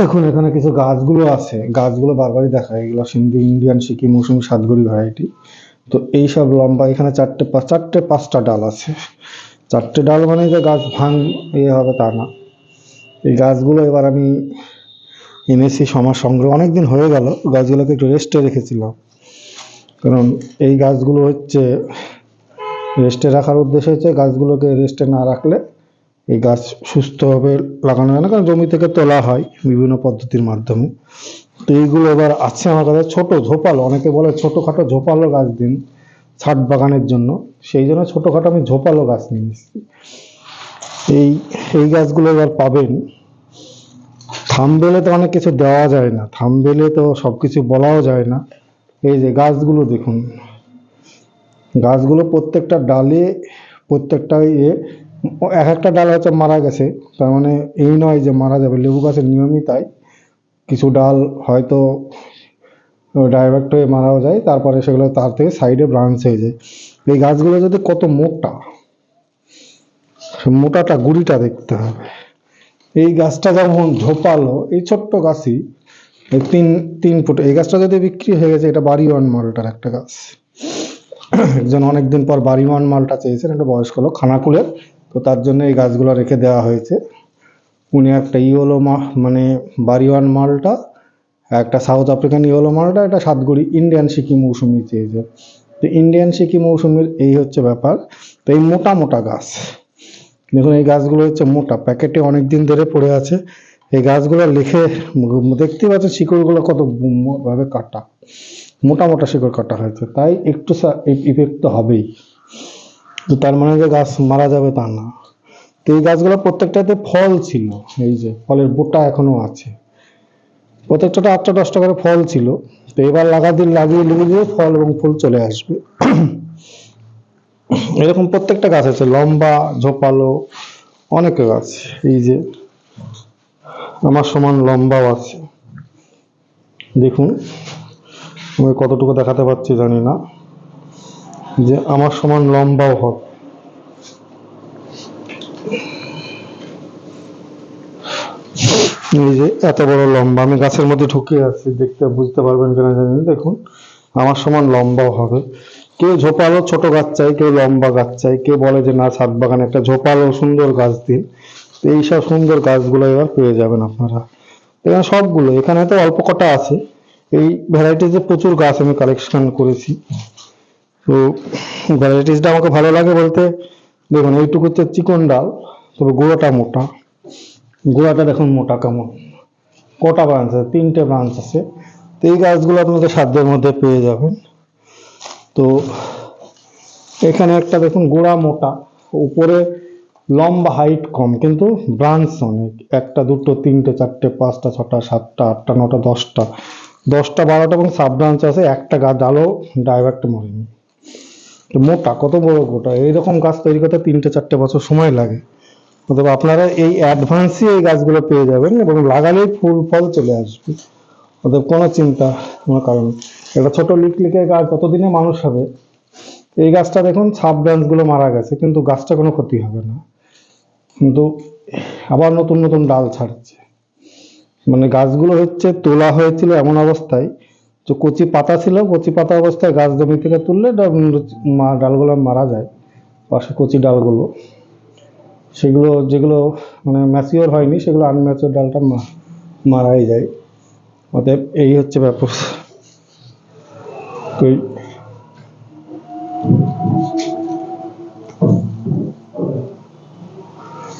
দেখুন, এখানে কিছু গাছগুলো আছে। গাছগুলো বারবারই দেখা এগুলো সিন্ধু, ইন্ডিয়ান, সিকিম, মৌসুমি সাতগড়ি ভ্যারাইটি তো এইসব লম্বা, এখানে চারটে চারটে পাঁচটা ডাল আছে। চারটে ডাল মানে যে গাছ ভাঙ ইয়ে হবে তা না। এই গাছগুলো এবার আমি এনেছি সমাজ সংগ্রহ। অনেক দিন হয়ে গেল, গাছগুলোকে একটু রেস্টে রেখেছিলাম। কারণ এই গাছগুলো হচ্ছে রেস্টে রাখার উদ্দেশ্য হচ্ছে গাছগুলোকে রেস্টে না রাখলে এই গাছ সুস্থভাবে লাগানো যায় না, কারণ জমি থেকে তোলা হয় বিভিন্ন পদ্ধতির মাধ্যমে। তো এইগুলো এবার আছে আমার কাছে, ছোট ঝোপালো, অনেকে বলে ছোটোখাটো ঝোপালো গাছ দিন ছাদ বাগানের জন্য। সেই জন্য ছোটোখাটো আমি ঝোপালো গাছ নিয়ে এসেছি। এই এই গাছগুলো এবার পাবেন। থামবেলে তো অনেক কিছু দেওয়া যায় না, থামবেলে তো সব কিছু বলাও যায় না। এই যে গাছগুলো দেখুন, গাছগুলো প্রত্যেকটা ডালে, প্রত্যেকটা ইয়ে এক একটা ডাল হয়তো মারা গেছে, তার মানে এই নয় যে মারা যাবে, লেবু গাছের নিয়মই তাই। কিছু ডাল হয়তো ডাইরেক্ট হয়ে মারাও যায়, তারপরে সেগুলো তার থেকে সাইডে ব্রাঞ্চ হয়ে যায়। এই গাছগুলো যদি কত মোটা, মোটাটা গুড়িটা দেখতে হবে। এই গাছটা যেমন ঝোপালো, এই ছোট্ট গাছই তিন তিন ফুট, এই গাছটা যদি বিক্রি হয়ে গেছে, এটা বাড়ি ওয়ান মালটার একটা গাছ। একজন অনেকদিন পর বাড়ি ওয়ান মালটা চেয়েছেন, একটা বয়স্ক লোক, খানাকুলের তো তার জন্য এই গাছগুলো রেখে দেওয়া হয়েছে। উনি একটা ইওলো মা মানে বাড়ি ওয়ান মালটা, একটা সাউথ আফ্রিকান ইওলো মালটা, একটা সাতগুড়ি ইন্ডিয়ান সিকি মৌসুমি চেয়েছে। তো ইন্ডিয়ান সিকি মৌসুমির এই হচ্ছে ব্যাপার। তো এই মোটা মোটা গাছ, দেখুন এই গাছগুলো হচ্ছে মোটা, প্যাকেটে অনেক দিন ধরে পড়ে আছে। এই গাছগুলো লিখে দেখতেই পাচ্ছেন শিকড়গুলো কত ভাবে কাটা, মোটা মোটা শিকড় কাটা হয়েছে। তাই একটু ইফেক্ট তো হবেই। তার মানে যে গাছ মারা যাবে তা না। তো এই গাছগুলো প্রত্যেকটাতে ফল ছিল, এই যে ফলের বোটা এখনও আছে। প্রত্যেকটাতে আটটা দশটা করে ফল ছিল। তো এবার লাগা দিন লাগিয়ে লিখে দিয়ে ফল এবং ফুল চলে আসবে। এরকম প্রত্যেকটা গাছ আছে, লম্বা, ঝোপালো, অনেক গাছ, এই যে আমার সমান লম্বাও আছে। দেখুন, আমি কতটুকু দেখাতে পারছি জানি না। যে আমার সমান লম্বাও হবে। এই যে এত বড় লম্বা, আমি গাছের মধ্যে ঢুকে আছি, দেখতে বুঝতে পারবেন কিনা জানি দেখুন, আমার সমান লম্বাও হবে। কেউ ঝোপালো ছোট গাছ চাই, কেউ লম্বা গাছ চাই। কেউ বলে যে, না, ছাদ বাগানে একটা ঝোপালো সুন্দর গাছ দিন। তো এইসব সুন্দর গাছগুলো এবার পেয়ে যাবেন আপনারা। এখানে সবগুলো, এখানে তো অল্প কটা আছে। এই ভ্যারাইটিজে প্রচুর গাছ আমি কালেকশন করেছি। তো ভ্যারাইটিসটা আমাকে ভালো লাগে বলতে, দেখুন, এইটুকু হচ্ছে চিকন ডাল, তবে গোড়াটা মোটা। গোড়াটা দেখুন মোটা কেমন। কটা ব্রাঞ্চ আছে? তিনটে ব্রাঞ্চ আছে। তো এই গাছগুলো আপনাদের সাধ্যের মধ্যে পেয়ে যাবেন। তো এখানে একটা দেখুন গোড়া মোটা, উপরে লম্বা হাইট কম, কিন্তু ব্রাঞ্চ অনেক। একটা, দুটো, তিনটে, চারটে, পাঁচটা, ছটা, সাতটা, আটটা, নটা, দশটা। দশটা, বারোটা এবং সাব ব্রাঞ্চ আছে। একটা গাছ ডালও ডাইরেক্ট মরেনি। মোটা, কত বড় গোটা? এইরকম গাছ তৈরি করতে তিনটে, চারটে বছর সময় লাগে। অথবা আপনারা এই অ্যাডভান্সই এই গাছগুলো পেয়ে যাবেন এবং লাগালেই ফুল, ফল চলে আসবে। অতএব কোনো চিন্তা, কোনো কারণ। একটা ছোট লিকলিকের গাছ যতদিনে মানুষ হবে, এই গাছটা দেখুন সাব ব্রাঞ্চগুলো মারা গেছে, কিন্তু গাছটা কোনো ক্ষতি হবে না। কিন্তু আবার নতুন নতুন ডাল ছাড়ছে। মানে গাছগুলো হচ্ছে তোলা হয়েছিল এমন অবস্থায় যে কচি পাতা ছিল, কচি পাতা অবস্থায় গাছ জমি থেকে তুললে ডালগুলো মারা যায়, পাশে কচি ডালগুলো। সেগুলো যেগুলো মানে ম্যাচিওর হয়নি, সেগুলো আনম্যাচিওর ডালটা মারাই যায়। অতএব এই হচ্ছে ব্যাপার। তো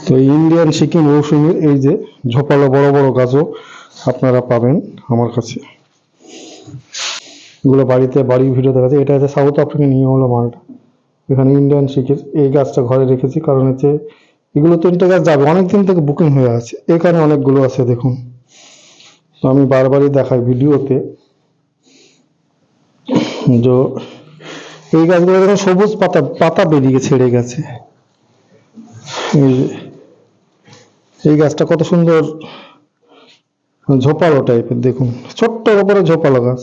তো ইন্ডিয়ান সিকিম মৌসুমীর এই যে ঝোপালো বড় বড় গাছও আপনারা পাবেন আমার কাছে। এগুলো বাড়িতে বাড়ির ভিডিও দেখা যায় এটা হচ্ছে সাউথ আফ্রিকান নিয়ে হলো মালটা। এখানে ইন্ডিয়ান শিখের এই গাছটা ঘরে রেখেছি। কারণ হচ্ছে এগুলো তিনটে গাছ যাবে। অনেক দিন থেকে বুকিং হয়ে আছে। এখানে অনেকগুলো আছে, দেখুন। আমি বারবারই দেখাই ভিডিওতে। যে এই গাছগুলো দেখুন, সবুজ পাতা পাতা বেরিয়ে ছেড়ে গেছে। এই গাছটা কত সুন্দর ঝোপালো টাইপের দেখুন। ছোট্ট উপরে ঝোপালো গাছ।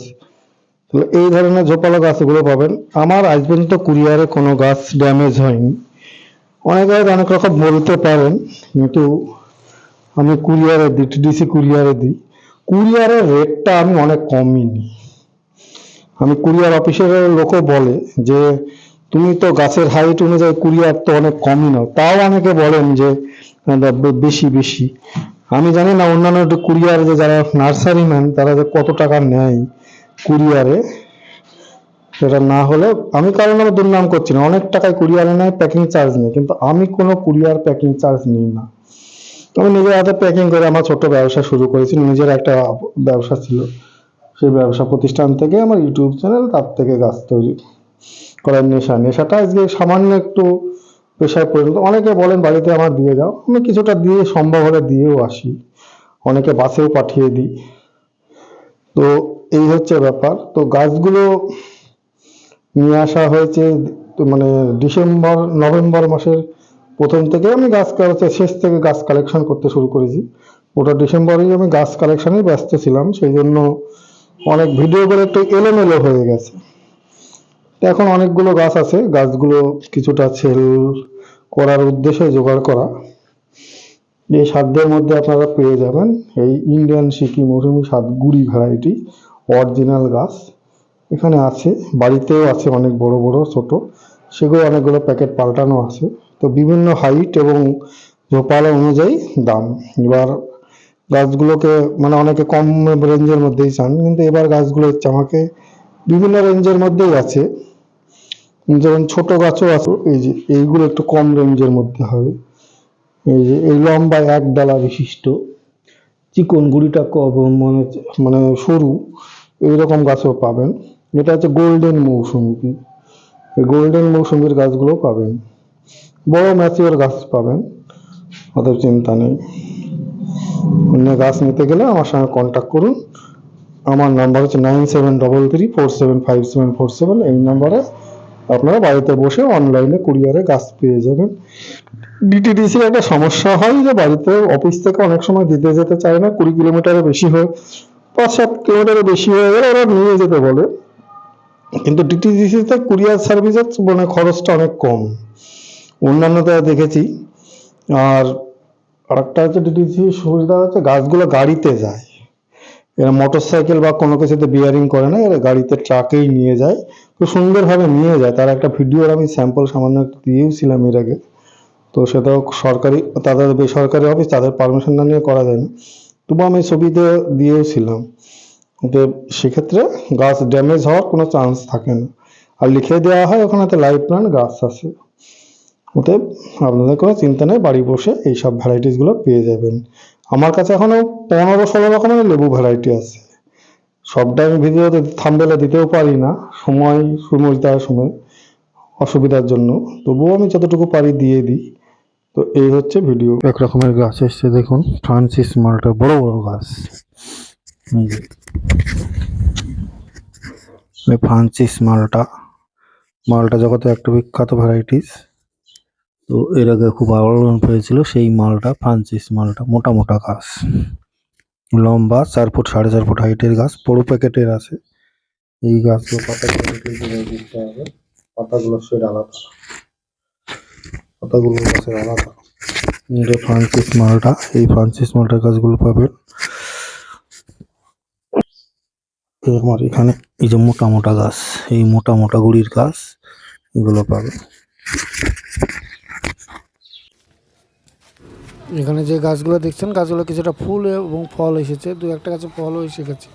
এই ধরনের ঝোপালো গাছগুলো পাবেন। আমার আজ পর্যন্ত কুরিয়ারে কোনো গাছ ড্যামেজ হয়নি। অনেকে অনেক রকম বলতে পারেন, কিন্তু আমি কুরিয়ারে দিই টিডিসি কুরিয়ারে দিই। কুরিয়ারের রেটটা আমি অনেক কমই নিই। আমি কুরিয়ার অফিসের লোকও বলে যে, তুমি তো গাছের হাইট অনুযায়ী কুরিয়ার তো অনেক কমই নাও। তাও অনেকে বলেন যে বেশি বেশি। আমি জানি না অন্যান্য কুরিয়ার যে যারা নার্সারি ম্যান তারা যে কত টাকা নেয়। কুরিয়ারে, সেটা না হলে আমি কারণ আমার দুর্নাম করছি না। অনেক টাকায় কুরিয়ারে নেয় প্যাকিং চার্জ নেই কিন্তু আমি কোনো কুরিয়ার প্যাকিং চার্জ নিই না। আমি নিজের হাতে প্যাকিং করে আমার ছোট্ট ব্যবসা শুরু করেছি, নিজের একটা ব্যবসা ছিল। সেই ব্যবসা প্রতিষ্ঠান থেকে আমার ইউটিউব চ্যানেল, তার থেকে গাছ তৈরি করার নেশা। নেশাটা আজকে সামান্য একটু পেশায় পরিণত। অনেকে বলেন, বাড়িতে আমার দিয়ে যাও আমি কিছুটা দিয়ে, সম্ভব হলে দিয়েও আসি। অনেকে বাসেও পাঠিয়ে দিই। তো এই হচ্ছে ব্যাপার। তো গাছগুলো নিয়ে আসা হয়েছে মানে ডিসেম্বর, নভেম্বর মাসের প্রথম থেকে আমি গাছ কালেকশন শেষ থেকে গাছ কালেকশন করতে শুরু করেছি। ওটা ডিসেম্বরেই আমি গাছ কালেকশনে ব্যস্ত ছিলাম, সেই জন্য অনেক ভিডিও করে একটু এলোমেলো হয়ে গেছে। এখন অনেকগুলো গাছ আছে, গাছগুলো কিছুটা সেল করার উদ্দেশ্যে জোগাড় করা। এই সাধ্যের মধ্যে আপনারা পেয়ে যাবেন, এই ইন্ডিয়ান সিকি মৌসুমি সাতগুড়ি ভ্যারাইটি অরিজিনাল গাছ। এখানে আছে, বাড়িতেও আছে অনেক বড় বড়, ছোট। সেগুলো অনেকগুলো প্যাকেট পাল্টানো আছে। তো বিভিন্ন হাইট এবং ঝোপালো অনুযায়ী দাম। এবার গাছগুলোকে মানে অনেকে কম রেঞ্জের মধ্যেই চান, কিন্তু এবার গাছগুলো হচ্ছে আমাকে বিভিন্ন রেঞ্জের মধ্যেই আছে। যেমন ছোট গাছও আছে, এই যে এইগুলো একটু কম রেঞ্জের মধ্যে হবে। এই যে এই লম্বা এক ডালা বিশিষ্ট। চিকন গুড়িটা মানে মানে সরু। এইরকম গাছও পাবেন। এটা হচ্ছে গোল্ডেন মৌসুমি। গোল্ডেন মৌসুমির গাছগুলো পাবেন। বড় ম্যাচিওর গাছ পাবেন। অত চিন্তা নেই। অন্য গাছ নিতে গেলে আমার সঙ্গে কন্ট্যাক্ট করুন। আমার নাম্বার হচ্ছে nine seven double three four seven five seven four seven এই নাম্বারে আপনারা বাড়িতে বসে অনলাইনে কুরিয়ারে গাছ পেয়ে যাবেন। ডিটিডিসির একটা সমস্যা হয় যে বাড়িতে অফিস থেকে অনেক সময় দিতে যেতে চায় না। কুড়ি কিলোমিটারের বেশি হয় পাঁচ কিলোমিটারের বেশি হয়ে গেলে ওরা নিয়ে যেতে বলে। কিন্তু ডিটিডিসিতে কুরিয়ার সার্ভিসের মানে খরচটা অনেক কম। অন্যান্যতে দেখেছি। আর আরেকটা হচ্ছে ডিটিসি সুবিধা হচ্ছে গাছগুলো গাড়িতে যায়। এরা মোটর সাইকেল বা কোনো কিছুতে বিয়ারিং করে না, এরা গাড়িতে ট্রাকেই নিয়ে যায়। খুব সুন্দরভাবে নিয়ে যায়। তার একটা ভিডিওর আমি স্যাম্পল সামান্য দিয়েওছিলাম এর আগে। তো সেটাও সরকারি, তাদের বেসরকারি অফিস তাদের পারমিশন না নিয়ে করা যায় না তবু আমি ছবিতে দিয়েওছিলাম তো সেক্ষেত্রে গাছ ড্যামেজ হওয়ার কোনো চান্স থাকে না। আর লিখে দেওয়া হয় ওখানেতে লাইফ প্ল্যান গাছ আছে। অতএব আপনাদের কোনো চিন্তা নেই, বাড়ি বসে এইসব ভ্যারাইটিসগুলো পেয়ে যাবেন। আমার কাছে এখনও পনেরো ষোলো রকমের লেবু ভ্যারাইটি আছে। সবটা আমি ভিডিওতে থাম্বেলে দিতেও পারি না। সময় সুমরিতার সময় অসুবিধার জন্য। তবুও আমি যতটুকু পারি দিয়ে দিই। তো এই হচ্ছে ভিডিও। এক রকমের গাছ এসছে, দেখুন। ফ্রান্সিস মালটা, বড় বড় গাছ। ফ্রান্সিস মালটা। মালটা জগতে একটা বিখ্যাত ভ্যারাইটিস। তো এর আগে খুব আলোড়ন পেয়েছিল সেই মালটা, ফ্রান্সিস মালটা, মোটা মোটা গাছ। লম্বা, চার ফুট, সাড়ে চার ফুট হাইটের গাছ, বড় প্যাকেটের আছে। এই গাছগুলো পাতাগুলো পাতাগুলো সেট আলাদা। পাতাগুলো গাছের আলাদা? এটা ফ্রান্সিস মালটা এই ফ্রান্সিস মালটার গাছগুলো পাবেন। আমার এখানে এই যে মোটা মোটা গাছ, এই মোটা মোটা গুড়ির গাছ, এগুলো পাবেন। এখানে যে গাছগুলো দেখছেন, গাছগুলো কিছুটা ফুল এবং ফল এসেছে। দু একটা গাছে ফলও এসে গেছে।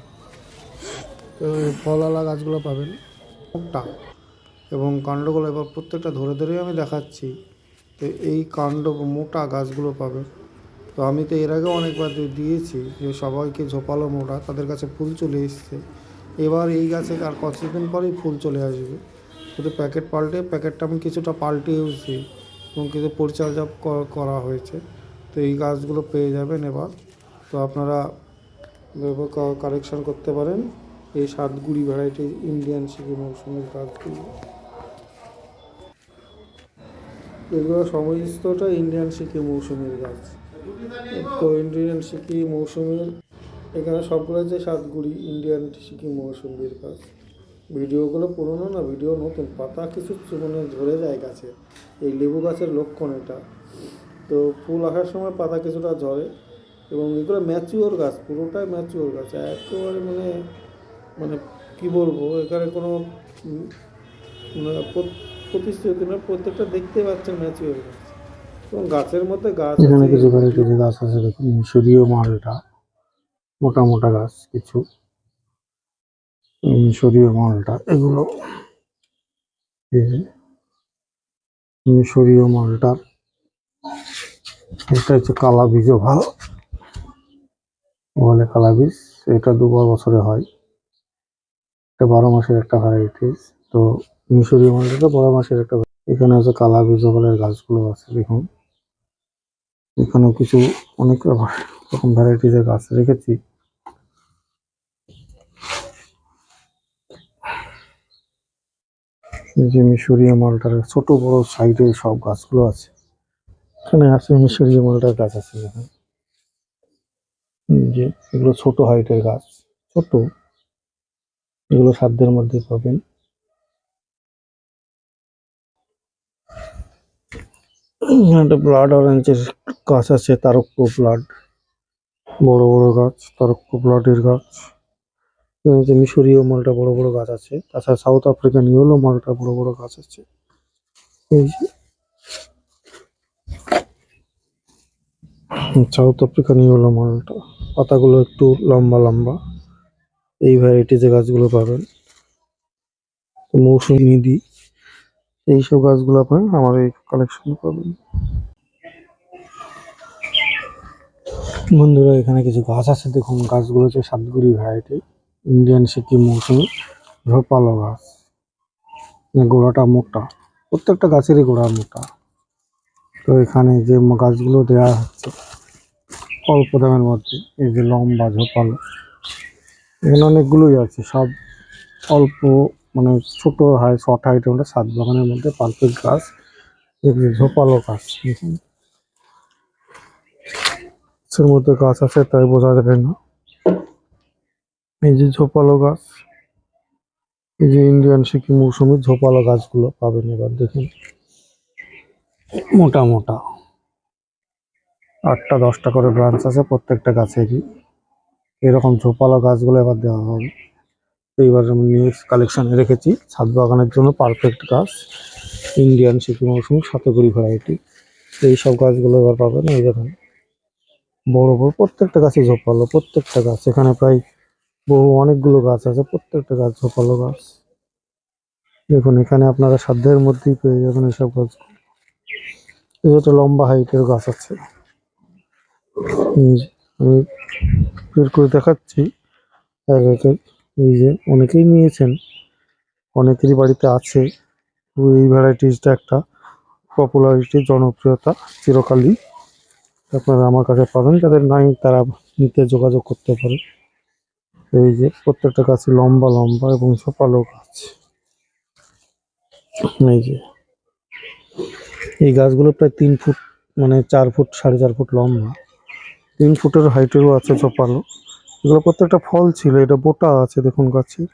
তো ফলওয়ালা গাছগুলো পাবেন। এবং কাণ্ডগুলো এবার প্রত্যেকটা ধরে ধরেই আমি দেখাচ্ছি। তো এই কাণ্ড মোটা গাছগুলো পাবে। তো আমি তো এর আগে অনেকবার দিয়েছি যে সবাইকে ঝোপালো মোটা, তাদের কাছে ফুল চলে এসছে। এবার এই গাছে আর কতদিন পরেই ফুল চলে আসবে? শুধু প্যাকেট পাল্টে, প্যাকেটটা আমি কিছুটা পাল্টেওছি এবং কিছু পরিচর্যা করা হয়েছে। তো এই গাছগুলো পেয়ে যাবেন এবার। তো আপনারা কালেকশন করতে পারেন। এই সাতগুড়ি ভ্যারাইটি ইন্ডিয়ান সিকি মৌসুমের গাছগুলো। এগুলো সমস্তটা ইন্ডিয়ান সিকি মৌসুমের গাছ। তো ইন্ডিয়ান সিকি মৌসুমের, এখানে সবগুলো যে সাতগুড়ি ইন্ডিয়ান সিকি মৌসুমের গাছ। ভিডিওগুলো পুরনো না, ভিডিও নতুন, পাতা কিছু মানে ঝরে যায় গাছে। এই লেবু গাছের লক্ষণ এটা। তো ফুল আসার সময় পাতা কিছুটা ঝরে এবং এগুলো ম্যাচিওর গাছ, পুরোটাই ম্যাচিওর গাছ। একেবারে মানে মানে কি বলব, এখানে কোনো মানে প্রতিশ্রুতি না প্রত্যেকটা দেখতে পাচ্ছেন ম্যাচিওর গাছ। এবং গাছের মধ্যে গাছ এখানে কিছু ভ্যারাইটির গাছ আছে দেখুন মিশরীয় মালটা মোটা মোটা গাছ কিছু। মিশরীয় মালটা এগুলো মিশরীয় মালটা এটা হচ্ছে কালা বীজও ভালো বলে কালা বীজ এটা দু বছরে হয়। এটা বারো মাসের একটা ভ্যারাইটিস তো মিশরীয় মালটা বারো মাসের একটা এখানে আছে কালা বীজ বলের গাছগুলো আছে, দেখুন। এখানেও কিছু অনেক রকম ভ্যারাইটিসের গাছ রেখেছি। যে মিশরীয় মালটার ছোট বড় সাইডে সব গাছগুলো আছে। এখানে আছে মিশরীয় মালটার গাছ আছে, দেখুন। যে এগুলো ছোট হাইটের গাছ, ছোট। এগুলো সাধ্যের মধ্যে পাবেন। একটা ব্লাড অরেঞ্জের গাছ আছে তারক্য ব্লাড বড় বড় গাছ তারক্য ব্লাডের গাছ। যে মিশরীয় মালটা বড় বড় গাছ আছে, তাছাড়া সাউথ আফ্রিকান ইয়েলো মালটা বড় বড় গাছ আছে। এই যে। সাউথ আফ্রিকান ইয়েলো মালটা, পাতাগুলো একটু লম্বা লম্বা। এই ভ্যারাইটিজে গাছগুলো পাবেন। মৌসুমি নিদি এইসব গাছগুলো আপনার আমার এই কালেকশনে পাবেন। বন্ধুরা, এখানে কিছু গাছ আছে। দেখুন, গাছগুলো হচ্ছে সাতগুড়ি ভ্যারাইটি ইন্ডিয়ান সিকিম মৌসুমি ঝোপালো গাছ। গোড়াটা মোটা। প্রত্যেকটা গাছেরই গোড়া মোটা। তো এখানে যে গাছগুলো দেওয়া হচ্ছে, অল্প দামের মধ্যে, এই যে লম্বা ঝোপালো, এখানে অনেকগুলোই আছে। সব অল্প মানে ছোট হাই শর্ট হাইটের মধ্যে সাত বাগানের মধ্যে পারফেক্ট গাছ ঝোপালো গাছ, দেখুন। গাছের মধ্যে গাছ আছে, তাই বোঝা যাবে না। এই যে ঝোপালো গাছ, এই যে ইন্ডিয়ান সিকিম মৌসুমি ঝোপালো গাছগুলো পাবেন এবার, দেখুন। মোটা মোটা। আটটা, দশটা করে ব্রাঞ্চ আছে প্রত্যেকটা গাছেরই। এরকম ঝোপালো গাছগুলো এবার দেওয়া হবে। তো এবার আমি নেক্সট কালেকশানে রেখেছি। ছাদ বাগানের জন্য পারফেক্ট গাছ। ইন্ডিয়ান সিকিম মৌসুমি সাতগুড়ি ভ্যারাইটি এই সব গাছগুলো এবার পাবেন, এই দেখুন। বড় বড় প্রত্যেকটা গাছই ঝোপালো, প্রত্যেকটা গাছ। এখানে প্রায় বহু অনেকগুলো গাছ আছে, প্রত্যেকটা গাছ ঝোপালো গাছ। দেখুন, এখানে আপনারা সাধ্যের মধ্যেই পেয়ে যাবেন এইসব গাছ। এই যে একটা লম্বা হাইটের গাছ আছে। আমি বের করে দেখাচ্ছি। এক একের এই যে অনেকেই নিয়েছেন, অনেকেরই বাড়িতে আছে। এই ভ্যারাইটিসটা একটা পপুলারিটি জনপ্রিয়তা চিরকালই। আপনারা আমার কাছে পাবেন, যাদের নাই তারা নিতে যোগাযোগ করতে পারে। এই যে প্রত্যেকটা গাছ লম্বা লম্বা এবং সপালো গাছ। এই যে। এই গাছগুলো প্রায় তিন ফুট মানে চার ফুট, সাড়ে চার ফুট লম্বা। তিন ফুটের হাইটেরও আছে সপালো এগুলো প্রত্যেকটা ফল ছিল, এটা বোটা আছে দেখুন গাছের।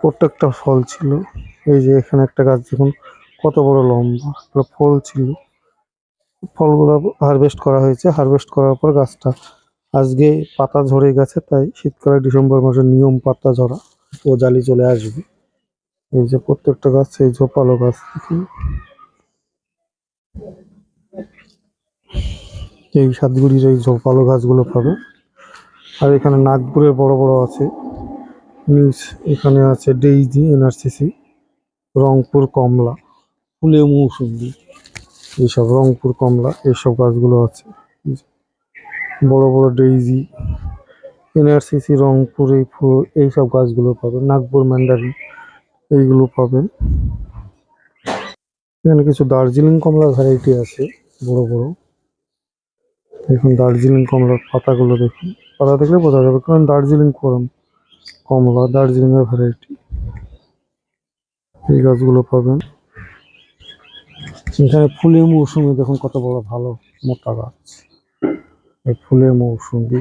প্রত্যেকটা ফল ছিল। এই যে এখানে একটা গাছ দেখুন, কত বড় লম্বা, এগুলো ফল ছিল। ফলগুলো হারভেস্ট করা হয়েছে। হারভেস্ট করার পর গাছটা আজকে পাতা ঝরে গেছে, তাই শীতকালে ডিসেম্বর মাসে নিয়ম পাতা ঝরা, ও জালি চলে আসবে। এই যে প্রত্যেকটা গাছ, এই ঝোপালো গাছ দেখুন। এই সাতগুড়ির এই ঝোপালো গাছগুলো পাবে। আর এখানে নাগপুরে বড় বড় আছে। নিউজ এখানে আছে ডেইজি, এনআরসিসি, রংপুর কমলা, ফুলে মৌসুমি। এইসব রংপুর কমলা, এইসব গাছগুলো আছে। বড় বড় ডেইজি, এনআরসিসি, রংপুর, এই ফুল, এইসব গাছগুলো পাবেন। নাগপুর ম্যান্ডারিন এইগুলো পাবেন। এখানে কিছু দার্জিলিং কমলা ভ্যারাইটি আছে, বড় বড়। দেখুন দার্জিলিং কমলার পাতাগুলো দেখুন। পাতা দেখলে বোঝা যাবে, কারণ দার্জিলিং করম কমলা দার্জিলিং এর ভ্যারাইটি এই গাছগুলো পাবেন। এখানে ফুলের মৌসুমি দেখুন কত বড় ভালো মোটা গাছ। এই ফুলের মৌসুমি।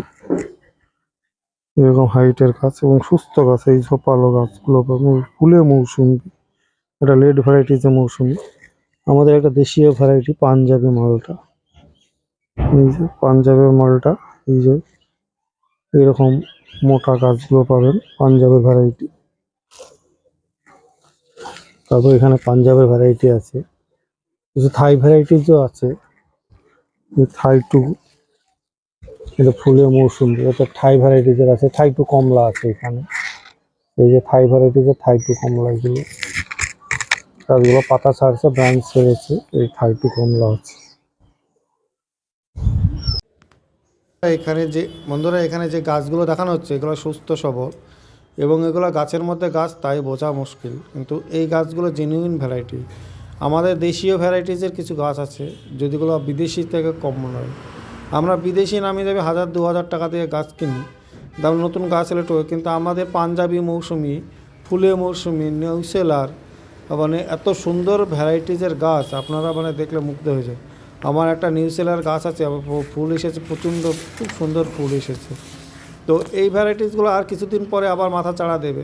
এরকম হাইটের গাছ এবং সুস্থ গাছ, এই সব পালো গাছগুলো পাবেন। ফুলের মৌসুমি। এটা লেড ভ্যারাইটিজের মৌসুমি। আমাদের একটা দেশীয় ভ্যারাইটি পাঞ্জাবি মালটা। এই যে পাঞ্জাবের মালটা, এই যে এরকম মোটা গাছগুলো পাবেন, পাঞ্জাবের ভ্যারাইটি তারপর এখানে পাঞ্জাবের ভ্যারাইটি আছে। কিছু থাই ভ্যারাইটিজও আছে। থাই টু এটা ফুলের মৌসুম, এটা থাই ভ্যারাইটিজের আছে। থাই টু কমলা আছে এখানে। এই যে থাই ভ্যারাইটিজের থাই টু কমলা এগুলো। গাছগুলো পাতা ছাড়ছে ব্রাঞ্চ ছেড়েছে এই থাই টু কমলা আছে। এখানে যে, বন্ধুরা এখানে যে গাছগুলো দেখানো হচ্ছে, এগুলো সুস্থ সবল এবং এগুলো গাছের মধ্যে গাছ তাই বোঝা মুশকিল। কিন্তু এই গাছগুলো জেনুইন ভ্যারাইটি আমাদের দেশীয় ভ্যারাইটিজের কিছু গাছ আছে, যেগুলো বিদেশি থেকে কম নয়। আমরা বিদেশি নামি দামি হাজার, দু হাজার টাকা দিয়ে গাছ কিনি। দাম নতুন গাছ এলে টোকে, কিন্তু আমাদের পাঞ্জাবি মৌসুমি ফুলে মৌসুমি নিউসেলার মানে এত সুন্দর ভ্যারাইটিজের গাছ আপনারা মানে দেখলে মুগ্ধ হয়ে যায় আমার একটা নিউসেলার গাছ আছে ফুল এসেছে, প্রচণ্ড, খুব সুন্দর ফুল এসেছে। তো এই ভ্যারাইটিসগুলো আর কিছুদিন পরে আবার মাথা চাড়া দেবে।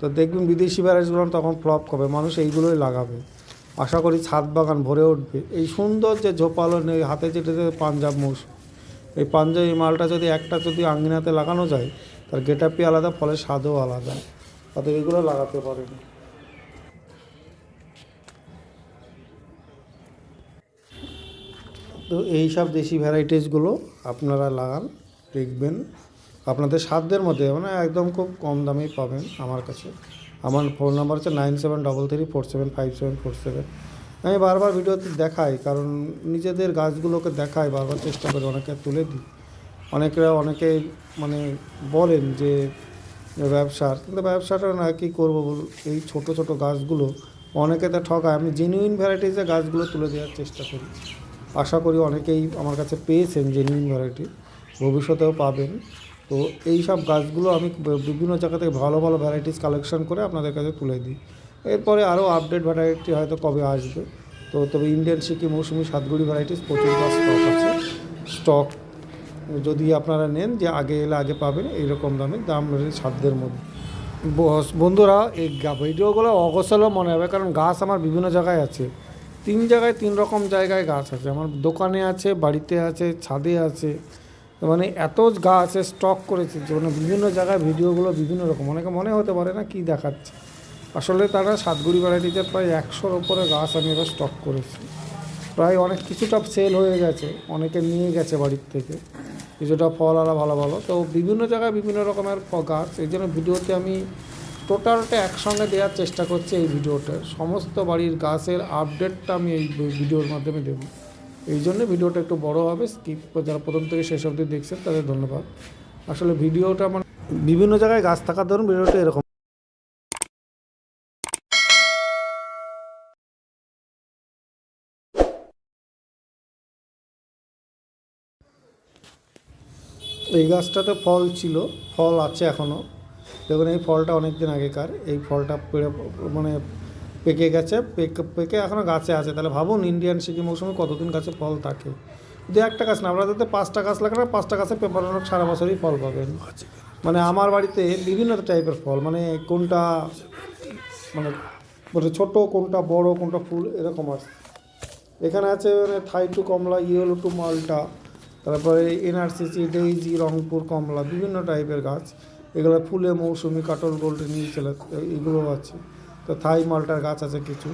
তো দেখবেন বিদেশি ভ্যারাইটিসগুলো তখন ফ্লপ হবে মানুষ এইগুলোই লাগাবে। আশা করি ছাদ বাগান ভরে উঠবে। এই সুন্দর যে ঝোপালো নেই হাতে যেটা পাঞ্জাব মৌসুম এই পাঞ্জাবি মালটা যদি একটা যদি আঙ্গিনাতে লাগানো যায়, তার গেটাপি আলাদা, ফলে স্বাদও আলাদা। অতএব এগুলো লাগাতে পারেন। তো এই সব দেশি ভ্যারাইটিসগুলো আপনারা লাগান, দেখবেন। আপনাদের সাধ্যের মধ্যে মানে একদম খুব কম দামেই পাবেন আমার কাছে। আমার ফোন নাম্বার হচ্ছে nine seven double three four seven five seven four seven আমি বারবার ভিডিওতে দেখাই, কারণ নিজেদের গাছগুলোকে দেখাই, বারবার চেষ্টা করি অনেকে তুলে দিই। অনেকেরা অনেকে মানে বলেন যে, ব্যবসার, কিন্তু ব্যবসাটা না কী করব এই ছোট ছোট গাছগুলো অনেকে তো ঠকায়। আমি জেনুইন ভ্যারাইটিসে গাছগুলো তুলে দেওয়ার চেষ্টা করি। আশা করি অনেকেই আমার কাছে পেয়েছেন জেনুইন ভ্যারাইটি ভবিষ্যতেও পাবেন। তো এই সব গাছগুলো আমি বিভিন্ন জায়গা থেকে ভালো ভালো ভ্যারাইটিস কালেকশন করে আপনাদের কাছে তুলে দিই। এরপরে আরও আপডেট ভ্যারাইটি হয়তো কবে আসবে। তো তবে ইন্ডিয়ান সিকি মৌসুমি সাতগুড়ি ভ্যারাইটিস প্রচুর স্টক আছে। স্টক যদি আপনারা নেন যে আগে এলে আগে পাবেন, এইরকম দামে দাম রয়েছে সাধ্যের মধ্যে। বন্ধুরা, এই ভিডিওগুলো অগোছালো মনে হবে, কারণ গাছ আমার বিভিন্ন জায়গায় আছে। তিন জায়গায় তিন রকম জায়গায় গাছ আছে। আমার দোকানে আছে, বাড়িতে আছে, ছাদে আছে। মানে এত গাছ স্টক করেছে যে মানে বিভিন্ন জায়গায় ভিডিওগুলো বিভিন্ন রকম। অনেকে মনে হতে পারে না কি দেখাচ্ছে। আসলে তারা সাতগুড়ি ভ্যারাইটিতে প্রায় একশোর ওপরে গাছ আমি এবার স্টক করেছি। প্রায় অনেক কিছুটা সেল হয়ে গেছে। অনেকে নিয়ে গেছে বাড়ির থেকে। কিছুটা ফল আলা ভালো ভালো। তো বিভিন্ন জায়গায় বিভিন্ন রকমের গাছ। এই জন্য ভিডিওতে আমি টোটালটা একসঙ্গে দেওয়ার চেষ্টা করছি এই ভিডিওটা। সমস্ত বাড়ির গাছের আপডেটটা আমি এই ভিডিওর মাধ্যমে দেব। এই জন্য ভিডিওটা একটু বড় হবে, স্কিপ যারা প্রথম থেকে শেষ অবধি দেখছেন তাদের ধন্যবাদ। আসলে ভিডিওটা মানে বিভিন্ন জায়গায় গাছ থাকার ধরুন ভিডিওটা এরকম। এই গাছটাতে ফল ছিল, ফল আছে এখনও দেখুন এই ফলটা অনেক দিন আগেকার। এই ফলটা পেড়ে মানে পেকে গেছে পেকে পেকে এখনও গাছে আছে। তাহলে ভাবুন ইন্ডিয়ান সিকিম মৌসুমে কতদিন গাছে ফল থাকে? দু একটা গাছ না আপনাদের তো পাঁচটা গাছ লাগান পাঁচটা গাছে পেপার সারা বছরই ফল পাবেন। মানে আমার বাড়িতে বিভিন্ন টাইপের ফল মানে কোনটা মানে মানে ছোটো কোনটা বড় কোনটা ফুল এরকম আছে এখানে আছে মানে থাই টু কমলা ইয়েলো টু মালটা তারপরে এনআরসিসি ডেইজি রংপুর কমলা বিভিন্ন টাইপের গাছ। এগুলো ফুলে মৌসুমি কাটল গোল্ডেন ছেলে এগুলো আছে। তো থাই মালটার গাছ আছে কিছু।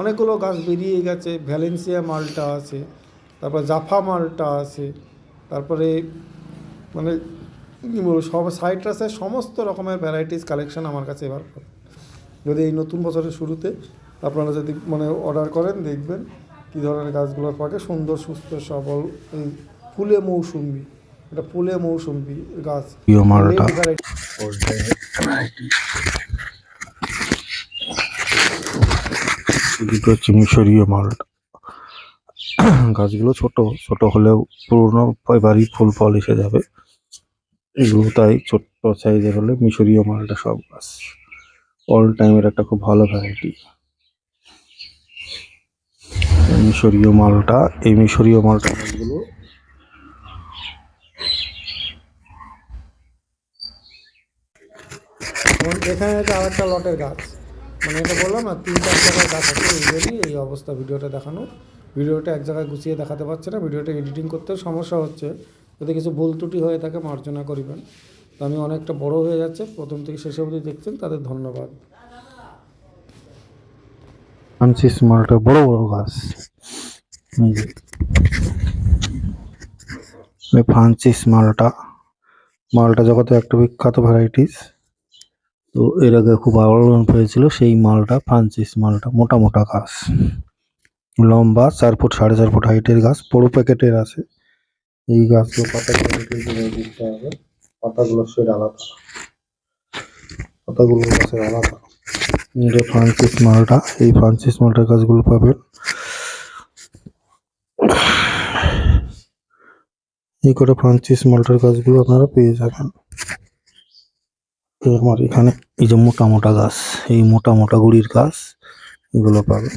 অনেকগুলো গাছ বেরিয়ে গেছে। ভ্যালেন্সিয়া মালটা আছে, তারপর জাফা মালটা আছে, তারপরে মানে কী বলব, সব সাইট্রাসের সমস্ত রকমের ভ্যারাইটিস কালেকশন আমার কাছে এবার যদি এই নতুন বছরের শুরুতে আপনারা যদি মানে অর্ডার করেন, দেখবেন কী ধরনের গাছগুলো পাকে। সুন্দর, সুস্থ, সবল, এই ফুলে মৌসুম্বি এটা ফুলে গাছ। মালটা Red হচ্ছে মিশরীয় মালটা গাছগুলো ছোট ছোট হলেও পুরনো এবারই ফুল ফল এসে যাবে। এগুলো তাই ছোট্ট সাইজের হলে মিশরীয় মালটা সব গাছ। অল টাইমের একটা খুব ভালো ভ্যারাইটি মিশরীয় মালটা এই মিশরীয় মালটা গাছগুলো এবং এখানে আছে আরেকটা লটের গাছ। মানে এটা বললাম না তিন চার জায়গায় গাছ আছে এইগুলোই এই অবস্থা ভিডিওটা দেখানো। ভিডিওটা এক জায়গায় গুছিয়ে দেখাতে পারছে না, ভিডিওটা এডিটিং করতে সমস্যা হচ্ছে। যদি কিছু ভুল ত্রুটি হয়ে থাকে, মার্জনা করিবেন। তো আমি অনেকটা বড় হয়ে যাচ্ছে, প্রথম থেকে শেষ অবধি দেখছেন, তাদের ধন্যবাদ। ফ্রান্সিস মালটা বড় বড় গাছ। এই ফ্রান্সিস মালটা মালটা জগতে একটা বিখ্যাত ভ্যারাইটিস তো এর আগে খুব আলোড়ন পেয়েছিল সেই মালটা ফ্রান্সিস মালটা, মোটা মোটা গাছ লম্বা, চার ফুট, সাড়ে চার ফুট হাইটের গাছ বড় প্যাকেটের আছে। এই গাছগুলো পাতাগুলো নির্দিষ্ট হবে। পাতাগুলো সের আলাদা। পাতাগুলো গাছের আলাদা। এটা ফ্রান্সিস মালটা। এই ফ্রান্সিস মালটার গাছগুলো পাবেন। এই করে ফ্রান্সিস মালটার গাছগুলো আপনারা পেয়ে যাবেন। আমার এখানে এই যে মোটা মোটা গাছ এই মোটা মোটা গুড়ির গাছ এগুলো পাবেন